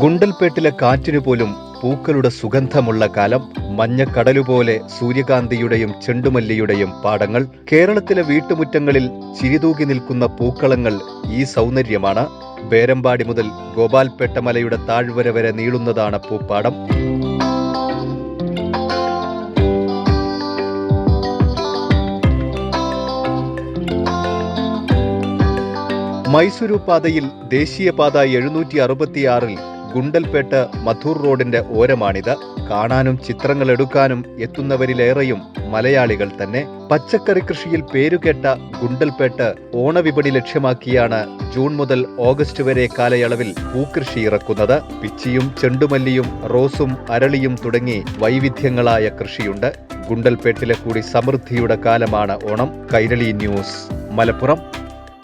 ഗുണ്ടൽപേട്ടിലെ കാറ്റിനു പോലും പൂക്കളുടെ സുഗന്ധമുള്ള കാലം മഞ്ഞക്കടലുപോലെ സൂര്യകാന്തിയുടെയും ചെണ്ടുമല്ലിയുടെയും പാടങ്ങൾ കേരളത്തിലെ വീട്ടുമുറ്റങ്ങളിൽ ചിരിതൂകി നിൽക്കുന്ന പൂക്കളങ്ങൾ ഈ സൗന്ദര്യമാണ്. ബേരമ്പാടി മുതൽ ഗോപാൽപേട്ട മലയുടെ താഴ്വര വരെ നീളുന്നതാണ് പൂപ്പാടം. മൈസൂരു പാതയിൽ ദേശീയപാത എഴുന്നൂറ്റി അറുപത്തിയാറിൽ ഗുണ്ടൽപേട്ട് മധൂർ റോഡിന്റെ ഓരമാണിത്. കാണാനും ചിത്രങ്ങൾ എടുക്കാനും എത്തുന്നവരിലേറെയും മലയാളികൾ തന്നെ. പച്ചക്കറി കൃഷിയിൽ പേരുകേട്ട ഗുണ്ടൽപേട്ട് ഓണവിപണി ലക്ഷ്യമാക്കിയാണ് ജൂൺ മുതൽ ഓഗസ്റ്റ് വരെ കാലയളവിൽ പൂക്കൃഷി ഇറക്കുന്നത്. പിച്ചിയും ചെണ്ടുമല്ലിയും റോസും അരളിയും തുടങ്ങി വൈവിധ്യങ്ങളായ കൃഷിയുണ്ട്. ഗുണ്ടൽപേട്ടിലെ കൂടി സമൃദ്ധിയുടെ കാലമാണ് ഓണം. കൈരളി ന്യൂസ് മലപ്പുറം.